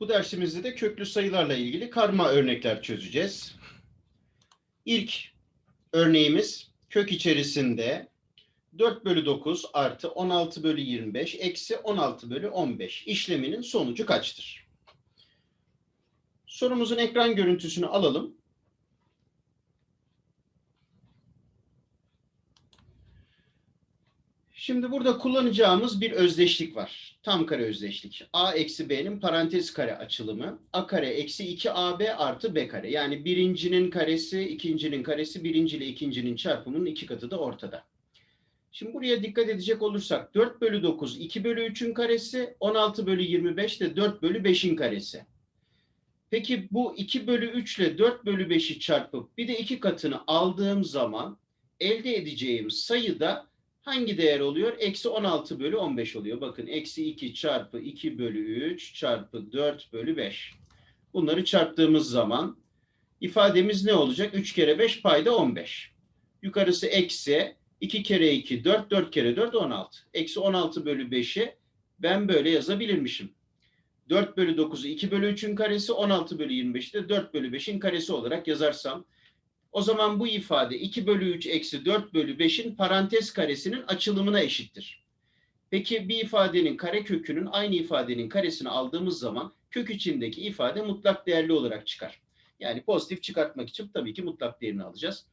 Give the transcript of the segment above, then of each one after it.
Bu dersimizde de köklü sayılarla ilgili karma örnekler çözeceğiz. İlk örneğimiz kök içerisinde 4 bölü 9 artı 16 bölü 25 eksi 16 bölü 15 işleminin sonucu kaçtır? Sorumuzun ekran görüntüsünü alalım. Şimdi burada kullanacağımız bir özdeşlik var. Tam kare özdeşlik. A eksi B'nin parantez kare açılımı. A kare eksi 2AB artı B kare. Yani birincinin karesi, ikincinin karesi, birinci ile ikincinin çarpımının iki katı da ortada. Şimdi buraya dikkat edecek olursak 4 bölü 9 2 bölü 3'ün karesi, 16 bölü 25 de 4 bölü 5'in karesi. Peki bu 2 bölü 3 ile 4 bölü 5'i çarpıp bir de iki katını aldığım zaman elde edeceğim sayıda hangi değer oluyor? Eksi 16 bölü 15 oluyor. Bakın eksi 2 çarpı 2 bölü 3 çarpı 4 bölü 5. Bunları çarptığımız zaman ifademiz ne olacak? 3 kere 5 payda 15. Yukarısı eksi 2 kere 2 4, 4 kere 4 16. Eksi 16 bölü 5'i ben böyle yazabilirmişim. 4 bölü 9'u 2 bölü 3'ün karesi 16 bölü 25'i de 4 bölü 5'in karesi olarak yazarsam o zaman bu ifade 2 bölü 3 eksi 4 bölü 5'in parantez karesinin açılımına eşittir. Peki bir ifadenin kare kökünün aynı ifadenin karesini aldığımız zaman kök içindeki ifade mutlak değerli olarak çıkar. Yani pozitif çıkartmak için tabii ki mutlak değerini alacağız.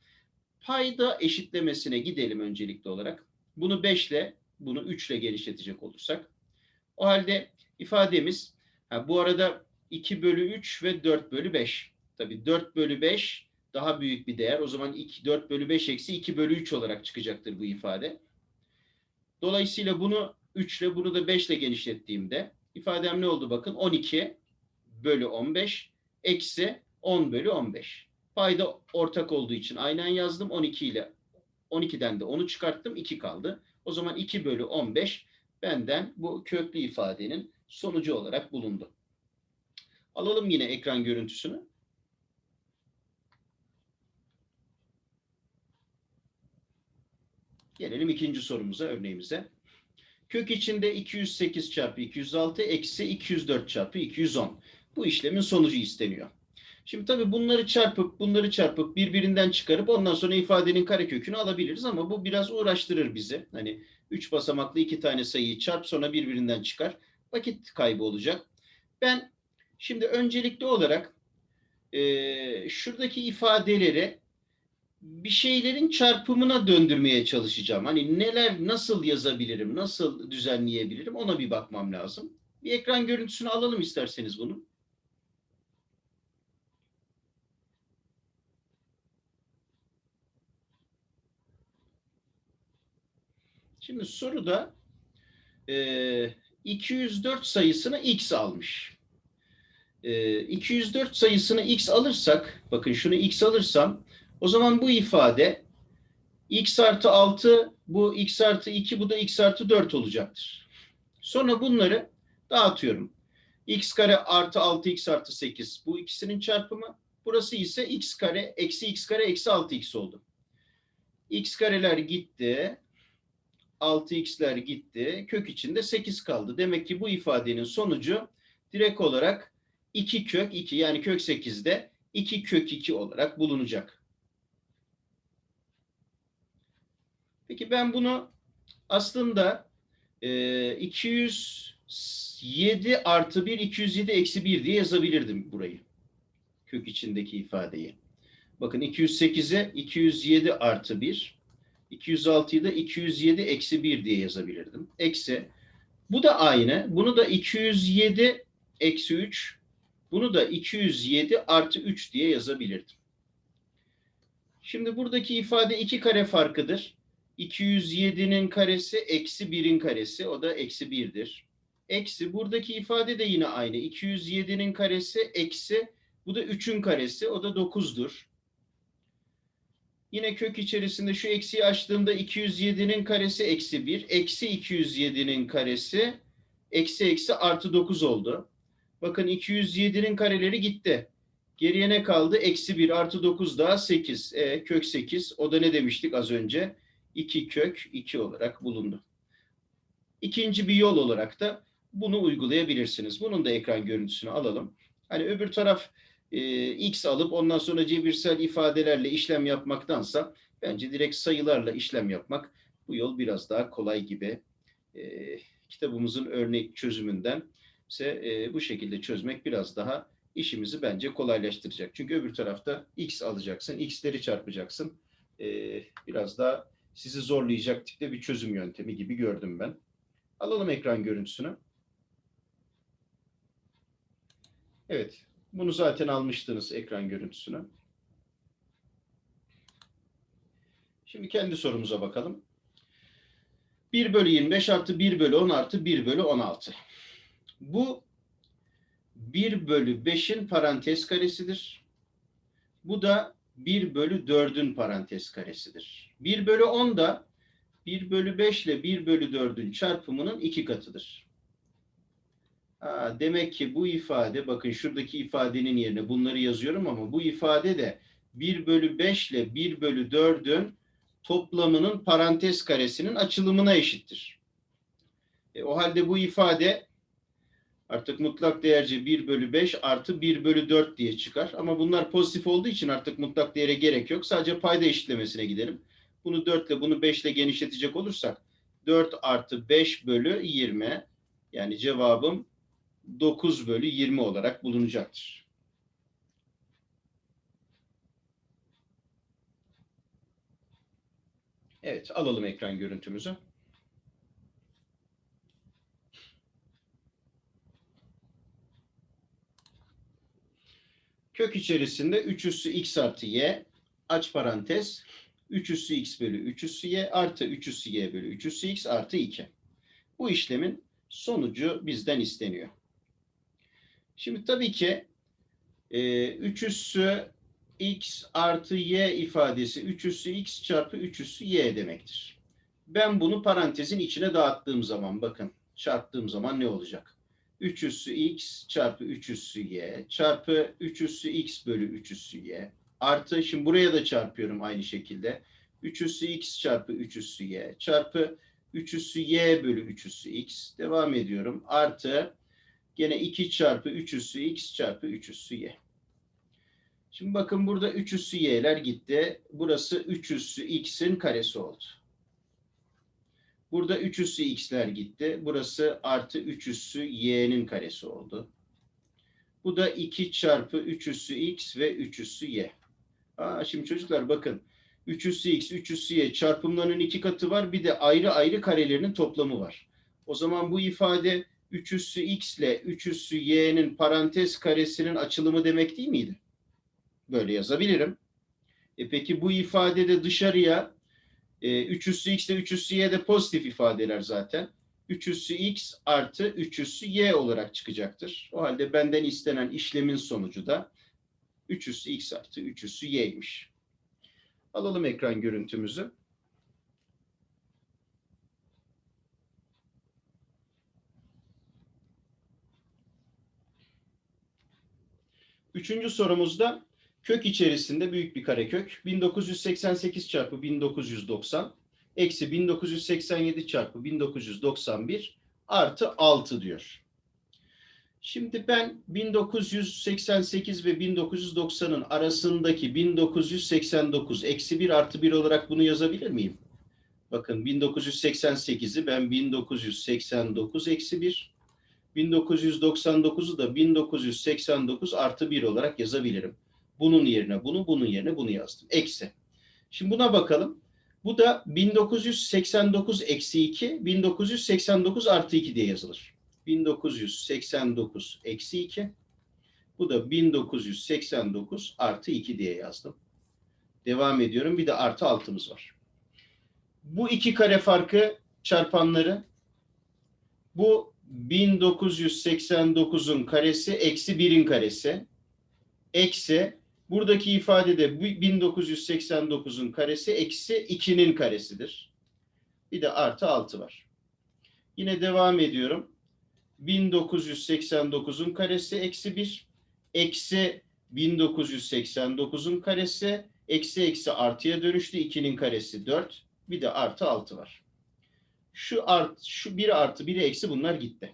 Payda eşitlemesine gidelim öncelikli olarak. Bunu 5 ile bunu 3 ile genişletecek olursak. O halde ifademiz ha, bu arada 2 bölü 3 ve 4 bölü 5. Tabii 4 bölü 5 daha büyük bir değer. O zaman 2, 4 bölü 5 eksi 2 bölü 3 olarak çıkacaktır bu ifade. Dolayısıyla bunu 3 ile bunu da 5 ile genişlettiğimde ifadem ne oldu bakın 12 bölü 15 eksi 10 bölü 15. Payda ortak olduğu için aynen yazdım 12 ile 12'den de 10'u çıkarttım 2 kaldı. O zaman 2 bölü 15 benden bu köklü ifadenin sonucu olarak bulundu. Alalım yine ekran görüntüsünü. Gelelim ikinci sorumuza, örneğimize. Kök içinde 208 çarpı 206 eksi 204 çarpı 210. Bu işlemin sonucu isteniyor. Şimdi tabii bunları çarpıp bunları çarpıp birbirinden çıkarıp ondan sonra ifadenin karekökünü alabiliriz ama bu biraz uğraştırır bizi. Hani 3 basamaklı iki tane sayıyı çarp sonra birbirinden çıkar. Vakit kaybı olacak. Ben şimdi öncelikli olarak e, şuradaki ifadeleri bir şeylerin çarpımına döndürmeye çalışacağım. Hani neler nasıl yazabilirim, nasıl düzenleyebilirim ona bir bakmam lazım. Bir ekran görüntüsünü alalım isterseniz bunun. Şimdi soruda e, 204 sayısını x almış. E, 204 sayısını x alırsak, bakın şunu x alırsam o zaman bu ifade x artı 6, bu x artı 2, bu da x artı 4 olacaktır. Sonra bunları dağıtıyorum. x kare artı 6x artı 8 bu ikisinin çarpımı. Burası ise x kare eksi x kare eksi 6x oldu. x kareler gitti. 6x'ler gitti. Kök içinde 8 kaldı. Demek ki bu ifadenin sonucu direkt olarak 2 kök 2 yani kök 8'de 2 kök 2 olarak bulunacak. Peki ben bunu aslında e, 207 artı 1, 207 eksi 1 diye yazabilirdim burayı. Kök içindeki ifadeyi. Bakın 208'e 207 artı 1, 206'yı da 207 eksi 1 diye yazabilirdim. Eksi. Bu da aynı. Bunu da 207 eksi 3, bunu da 207 artı 3 diye yazabilirdim. Şimdi buradaki ifade iki kare farkıdır. 207'nin karesi eksi 1'in karesi. O da eksi 1'dir. Eksi buradaki ifade de yine aynı. 207'nin karesi eksi bu da 3'ün karesi. O da 9'dur. Yine kök içerisinde şu eksiği açtığımda 207'nin karesi eksi 1. Eksi 207'nin karesi eksi eksi artı 9 oldu. Bakın 207'nin kareleri gitti. Geriye ne kaldı? Eksi 1 artı 9 daha 8. E, kök 8. O da ne demiştik az önce? 2 kök 2 olarak bulundu. İkinci bir yol olarak da bunu uygulayabilirsiniz. Bunun da ekran görüntüsünü alalım. Hani öbür taraf e, x alıp ondan sonra cebirsel ifadelerle işlem yapmaktansa bence direkt sayılarla işlem yapmak bu yol biraz daha kolay gibi. E, kitabımızın örnek çözümünden ise e, bu şekilde çözmek biraz daha işimizi bence kolaylaştıracak. Çünkü öbür tarafta x alacaksın, x'leri çarpacaksın. E, biraz daha sizi zorlayacak tipte bir çözüm yöntemi gibi gördüm ben. Alalım ekran görüntüsünü. Evet, bunu zaten almıştınız ekran görüntüsünü. Şimdi kendi sorumuza bakalım. 1 bölü 25 artı 1 bölü 10 artı 1 bölü 16. Bu 1 bölü 5'in parantez karesidir. Bu da 1 bölü 4'ün parantez karesidir. 1 bölü 10 da 1 bölü 5 ile 1 bölü 4'ün çarpımının iki katıdır. Ha, demek ki bu ifade, bakın şuradaki ifadenin yerine bunları yazıyorum ama bu ifade de 1 bölü 5 ile 1 bölü 4'ün toplamının parantez karesinin açılımına eşittir. E, o halde bu ifade artık mutlak değerce 1 bölü 5 artı 1 bölü 4 diye çıkar. Ama bunlar pozitif olduğu için artık mutlak değere gerek yok. Sadece payda eşitlemesine gidelim. Bunu 4 ile bunu 5 ile genişletecek olursak 4 artı 5 bölü 20 yani cevabım 9 bölü 20 olarak bulunacaktır. Evet alalım ekran görüntümüzü. Kök içerisinde 3 üssü x artı y aç parantez 3 üssü x bölü 3 üssü y artı 3 üssü y bölü 3 üssü x artı 2. Bu işlemin sonucu bizden isteniyor. Şimdi tabii ki e, 3 üssü x artı y ifadesi 3 üssü x çarpı 3 üssü y demektir. Ben bunu parantezin içine dağıttığım zaman bakın çarptığım zaman ne olacak? 3 üssü x çarpı 3 üssü y çarpı 3 üssü x bölü 3 üssü y artı şimdi buraya da çarpıyorum aynı şekilde. 3 üssü x çarpı 3 üssü y çarpı 3 üssü y bölü 3 üssü x devam ediyorum. Artı gene 2 çarpı 3 üssü x çarpı 3 üssü y. Şimdi bakın burada 3 üssü y'ler gitti. Burası 3 üssü x'in karesi oldu. Burada 3 üssü x'ler gitti. Burası artı 3 üssü y'nin karesi oldu. Bu da 2 çarpı 3 üssü x ve 3 üssü y. Aa, şimdi çocuklar bakın. 3 üssü x, 3 üssü y çarpımlarının iki katı var. Bir de ayrı ayrı karelerinin toplamı var. O zaman bu ifade 3 üssü x ile 3 üssü y'nin parantez karesinin açılımı demek değil miydi? Böyle yazabilirim. E peki bu ifadede dışarıya e, 3 üssü x ile 3 üssü y de pozitif ifadeler zaten. 3 üssü x artı 3 üssü y olarak çıkacaktır. O halde benden istenen işlemin sonucu da 3 üssü x artı 3 üssü y'ymiş. Alalım ekran görüntümüzü. Üçüncü sorumuzda kök içerisinde büyük bir karekök 1988 çarpı 1990 eksi 1987 çarpı 1991 artı 6 diyor. Şimdi ben 1988 ve 1990'ın arasındaki 1989 eksi 1 artı 1 olarak bunu yazabilir miyim? Bakın 1988'i ben 1989 eksi 1, 1999'u da 1989 artı 1 olarak yazabilirim. Bunun yerine bunu, bunun yerine bunu yazdım. Eksi. Şimdi buna bakalım. Bu da 1989 eksi 2, 1989 artı 2 diye yazılır. 1989 eksi 2. Bu da 1989 artı 2 diye yazdım. Devam ediyorum. Bir de artı altımız var. Bu iki kare farkı çarpanları bu 1989'un karesi eksi 1'in karesi eksi buradaki ifadede 1989'un karesi eksi 2'nin karesidir. Bir de artı 6 var. Yine devam ediyorum. 1989'un karesi eksi 1 eksi 1989'un karesi eksi eksi artıya dönüştü. 2'nin karesi 4 bir de artı 6 var. Şu art, şu 1 artı 1 eksi bunlar gitti.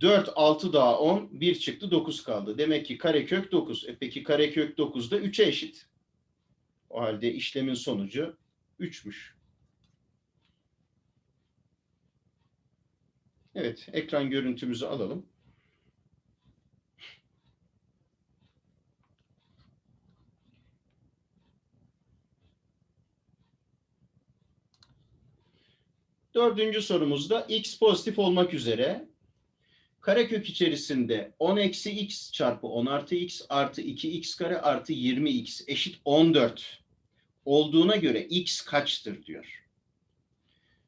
4, 6 daha 10, 1 çıktı 9 kaldı. Demek ki karekök 9. E peki karekök 9 da 3'e eşit. O halde işlemin sonucu 3'müş. Evet, ekran görüntümüzü alalım. Dördüncü sorumuzda x pozitif olmak üzere karekök içerisinde 10 eksi x çarpı 10 artı x artı 2x kare artı 20x eşit 14 olduğuna göre x kaçtır diyor.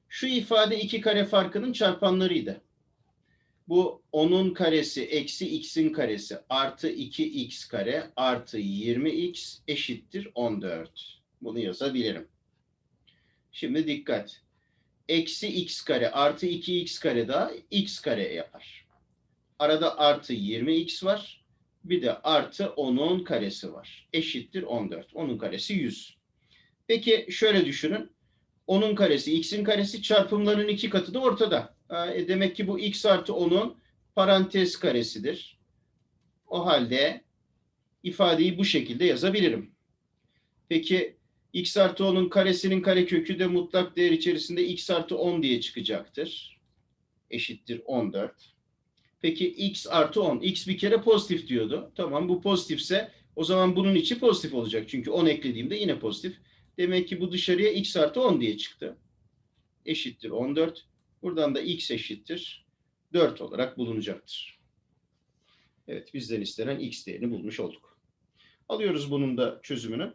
Şu ifade iki kare farkının çarpanlarıydı. Bu 10'un karesi eksi x'in karesi artı 2x kare artı 20x eşittir 14. Bunu yazabilirim. Şimdi dikkat. Eksi x kare artı 2x kare daha x kare yapar. Arada artı 20x var. Bir de artı 10'un karesi var. Eşittir 14. 10'un karesi 100. Peki şöyle düşünün. 10'un karesi, x'in karesi çarpımların iki katı da ortada. E, demek ki bu x artı 10'un parantez karesidir. O halde ifadeyi bu şekilde yazabilirim. Peki x artı 10'un karesinin karekökü de mutlak değer içerisinde x artı 10 diye çıkacaktır. Eşittir 14. Peki x artı 10. x bir kere pozitif diyordu. Tamam bu pozitifse o zaman bunun içi pozitif olacak. Çünkü 10 eklediğimde yine pozitif. Demek ki bu dışarıya x artı 10 diye çıktı. Eşittir 14. Buradan da x eşittir 4 olarak bulunacaktır. Evet bizden istenen x değerini bulmuş olduk. Alıyoruz bunun da çözümünü.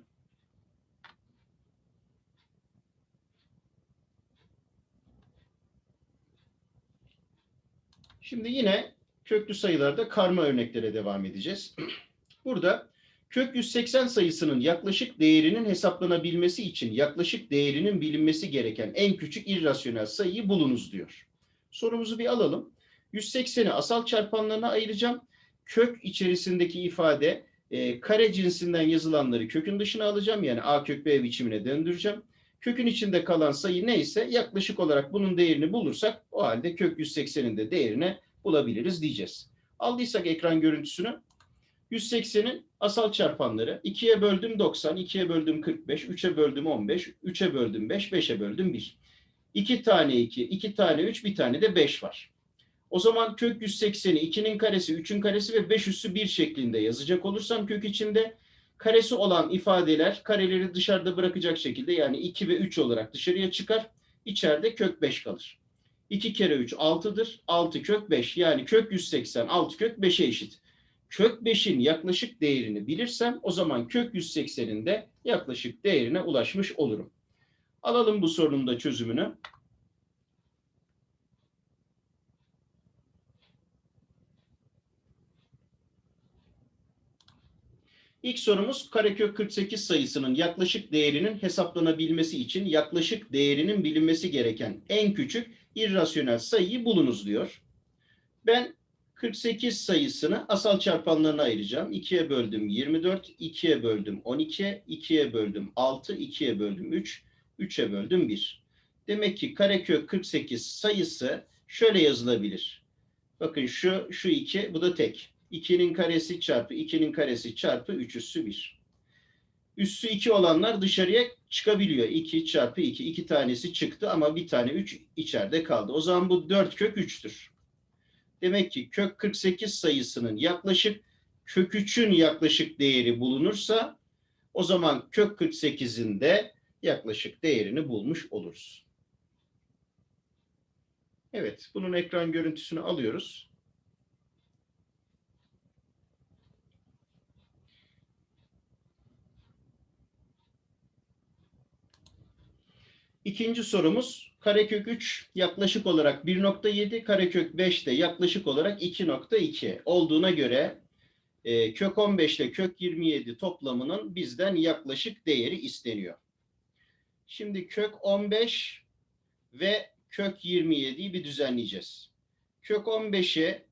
Şimdi yine köklü sayılarda karma örneklere devam edeceğiz. Burada kök 180 sayısının yaklaşık değerinin hesaplanabilmesi için yaklaşık değerinin bilinmesi gereken en küçük irrasyonel sayıyı bulunuz diyor. Sorumuzu bir alalım. 180'i asal çarpanlarına ayıracağım. Kök içerisindeki ifade e, kare cinsinden yazılanları kökün dışına alacağım. Yani a kök b biçimine döndüreceğim. Kökün içinde kalan sayı neyse yaklaşık olarak bunun değerini bulursak o halde kök 180'in de değerini bulabiliriz diyeceğiz. Aldıysak ekran görüntüsünü 180'in asal çarpanları 2'ye böldüm 90, 2'ye böldüm 45, 3'e böldüm 15, 3'e böldüm 5, 5'e böldüm 1. 2 tane 2, 2 tane 3, bir tane de 5 var. O zaman kök 180'i 2'nin karesi, 3'ün karesi ve 5 üssü 1 şeklinde yazacak olursam kök içinde karesi olan ifadeler kareleri dışarıda bırakacak şekilde yani 2 ve 3 olarak dışarıya çıkar. İçeride kök 5 kalır. 2 kere 3 6'dır. 6 kök 5 yani kök 180 6 kök 5'e eşit. Kök 5'in yaklaşık değerini bilirsem o zaman kök 180'in de yaklaşık değerine ulaşmış olurum. Alalım bu sorunun da çözümünü. İlk sorumuz karekök 48 sayısının yaklaşık değerinin hesaplanabilmesi için yaklaşık değerinin bilinmesi gereken en küçük irrasyonel sayıyı bulunuz diyor. Ben 48 sayısını asal çarpanlarına ayıracağım. 2'ye böldüm 24, 2'ye böldüm 12, 2'ye böldüm 6, 2'ye böldüm 3, 3'e böldüm 1. Demek ki karekök 48 sayısı şöyle yazılabilir. Bakın şu şu 2 bu da tek. 2'nin karesi çarpı 2'nin karesi çarpı 3 üssü 1. Üssü 2 olanlar dışarıya çıkabiliyor. 2 çarpı 2. 2 tanesi çıktı ama bir tane 3 içeride kaldı. O zaman bu 4 kök 3'tür. Demek ki kök 48 sayısının yaklaşık kök 3'ün yaklaşık değeri bulunursa o zaman kök 48'in de yaklaşık değerini bulmuş oluruz. Evet, bunun ekran görüntüsünü alıyoruz. İkinci sorumuz karekök 3 yaklaşık olarak 1.7, karekök 5 de yaklaşık olarak 2.2 olduğuna göre e, kök 15 ile kök 27 toplamının bizden yaklaşık değeri isteniyor. Şimdi kök 15 ve kök 27'yi bir düzenleyeceğiz. Kök 15'e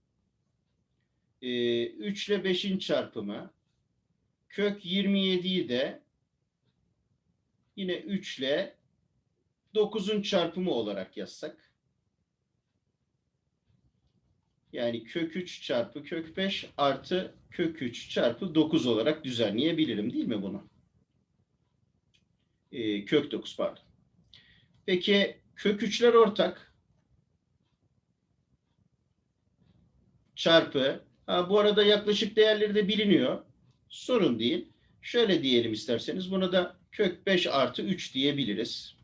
e, 3 ile 5'in çarpımı, kök 27'yi de yine 3 ile 9'un çarpımı olarak yazsak. Yani kök 3 çarpı kök 5 artı kök 3 çarpı 9 olarak düzenleyebilirim değil mi bunu? Ee, kök 9 pardon. Peki kök 3'ler ortak. Çarpı. Ha, bu arada yaklaşık değerleri de biliniyor. Sorun değil. Şöyle diyelim isterseniz. Buna da kök 5 artı 3 diyebiliriz.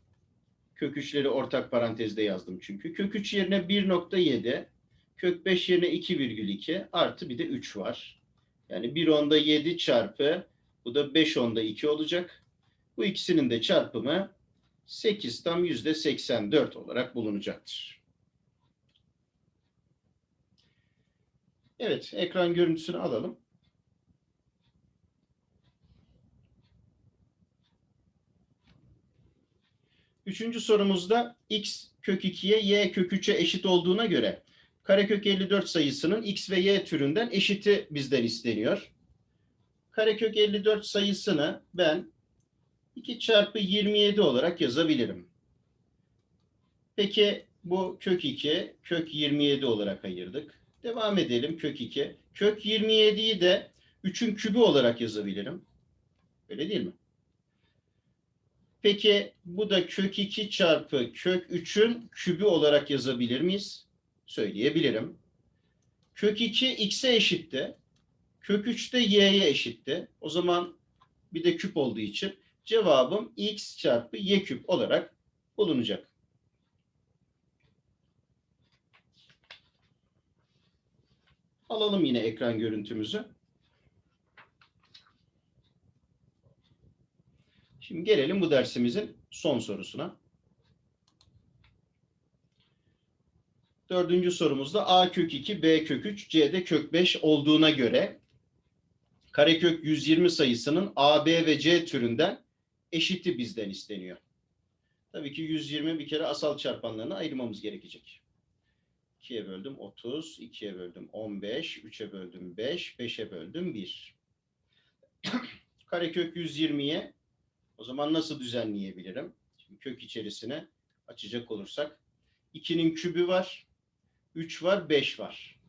Kök 3'leri ortak parantezde yazdım çünkü. Kök 3 yerine 1.7, kök 5 yerine 2,2 artı bir de 3 var. Yani 1 onda 7 çarpı bu da 5 onda 2 olacak. Bu ikisinin de çarpımı 8 tam yüzde 84 olarak bulunacaktır. Evet, ekran görüntüsünü alalım. Üçüncü sorumuzda x kök 2'ye y kök 3'e eşit olduğuna göre karekök 54 sayısının x ve y türünden eşiti bizden isteniyor. Karekök 54 sayısını ben 2 çarpı 27 olarak yazabilirim. Peki bu kök 2, kök 27 olarak ayırdık. Devam edelim kök 2. Kök 27'yi de 3'ün kübü olarak yazabilirim. Öyle değil mi? Peki bu da kök 2 çarpı kök 3'ün kübü olarak yazabilir miyiz? Söyleyebilirim. Kök 2 x'e eşitti. Kök 3 de y'ye eşitti. O zaman bir de küp olduğu için cevabım x çarpı y küp olarak bulunacak. Alalım yine ekran görüntümüzü. Şimdi gelelim bu dersimizin son sorusuna. Dördüncü sorumuzda a kök 2, b kök 3, c de kök 5 olduğuna göre karekök 120 sayısının a, b ve c türünden eşiti bizden isteniyor. Tabii ki 120 bir kere asal çarpanlarını ayırmamız gerekecek. 2'ye böldüm 30, 2'ye böldüm 15, 3'e böldüm 5, 5'e böldüm 1. Karekök 120'ye o zaman nasıl düzenleyebilirim? Şimdi kök içerisine açacak olursak 2'nin kübü var, 3 var, 5 var.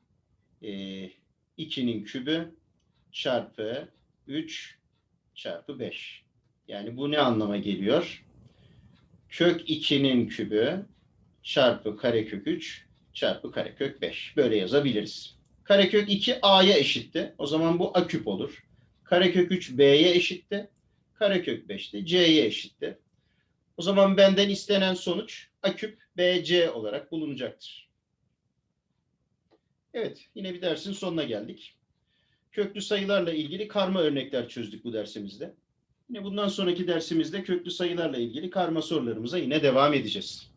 Ee, 2'nin kübü çarpı 3 çarpı 5. Yani bu ne anlama geliyor? Kök 2'nin kübü çarpı karekök 3 çarpı karekök 5. Böyle yazabiliriz. Karekök 2 a'ya eşitti. O zaman bu a küp olur. Karekök 3 b'ye eşitti. Karekök 5 de c'ye eşitti. O zaman benden istenen sonuç a küp bc olarak bulunacaktır. Evet, yine bir dersin sonuna geldik. Köklü sayılarla ilgili karma örnekler çözdük bu dersimizde. Yine bundan sonraki dersimizde köklü sayılarla ilgili karma sorularımıza yine devam edeceğiz.